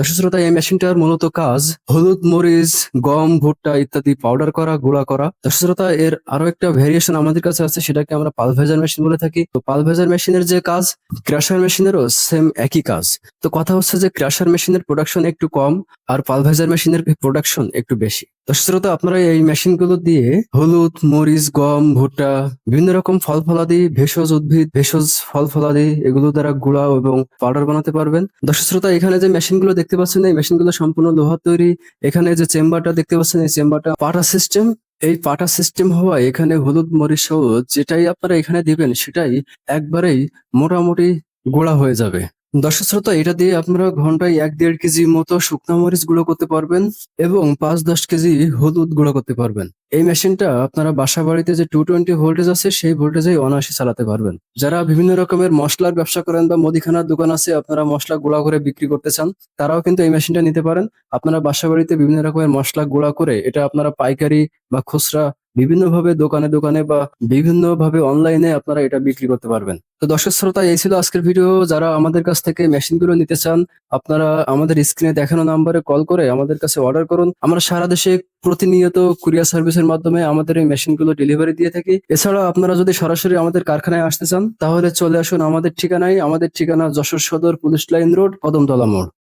দর্শক শ্রোতা এই মেশিনটার মূলত কাজ হলুদ, মরিচ, গম, ভুট্টা ইত্যাদি পাউডার করা, গুঁড়া করা। দর্শক শ্রোতা এর আরও একটা ভেরিয়েশন আমাদের কাছে আছে, সেটাকে আমরা পালভেজার মেশিন বলে থাকি। তো পালভেজার মেশিনের যে কাজ ক্রাশার মেশিনেরও সেম একই কাজ। তো কথা হচ্ছে যে ক্রাশার মেশিনের প্রোডাকশন একটু কম, আর পালভেজার মেশিনের প্রোডাকশন একটু বেশি। শ্রোতা, আপনারা এই মেশিনগুলো দিয়ে হলুদ, মরিচ, গম, ভুট্টা, বিভিন্ন রকম ফল ফলাদি ভেষজ উদ্ভিদ, ভেষজ ফল ফলাদি এগুলো দ্বারা গুঁড়া এবং পাউডার বানাতে পারবেন। দর্শক শ্রোতা, এখানে যে মেশিনগুলো দেখতে পাচ্ছেন, এই মেশিনগুলো সম্পূর্ণ লোহার তৈরি। এখানে যে চেম্বারটা দেখতে পাচ্ছেন, এই চেম্বারটা পাটা সিস্টেম। এই পাটা সিস্টেম হওয়ায় এখানে হলুদ, মরিচ সহ যেটাই আপনারা এখানে দিবেন, সেটাই একবারেই মোটামুটি গোড়া হয়ে যাবে। দর্শক শ্রোতা, এটা দিয়ে আপনারা ঘন্টায় এক দেড় কেজি মতো শুকনো মরিচ গুঁড়ো করতে পারবেন এবং পাঁচ দশ কেজি হলুদ গুঁড়ো করতে পারবেন। এই মেশিনটা আপনারা বাসা বাড়িতে যে টু টোয়েন্টি ভোল্টেজ আছে, সেই ভোল্টেজেই অনায়াসে চালাতে পারবেন। যারা বিভিন্ন রকমের মশলার ব্যবসা করেন বা মুদিখানার দোকান আছে, আপনারা মশলা গুঁড়া করে বিক্রি করতে চান, তারাও কিন্তু এই মেশিনটা নিতে পারেন। আপনারা বাসা বাড়িতে বিভিন্ন রকমের মশলা গুঁড়া করে এটা আপনারা পাইকারি বা খুচরা বিভিন্ন ভাবে দোকানে দোকানে বা বিভিন্ন ভাবে অনলাইনে আপনারা এটা বিক্রি করতে পারবেন। তো দর্শক শ্রোতা, এই ছিল আজকের ভিডিও যারা আমাদের কাছ থেকে মেশিনগুলো নিতে চান, আপনারা আমাদের স্ক্রিনে দেখানো নাম্বারে কল করে আমাদের কাছে অর্ডার করুন। আমরা সারা দেশে প্রতিনিয়ত কুরিয়ার সার্ভিসের মাধ্যমে আমাদের এই মেশিনগুলো ডেলিভারি দিয়ে থাকি। এছাড়া আপনারা যদি সরাসরি আমাদের কারখানায় আসতে চান, তাহলে চলে আসুন আমাদের ঠিকানায়। আমাদের ঠিকানা যশোর সদর পুলিশ লাইন রোড, কদমতলা মোড়।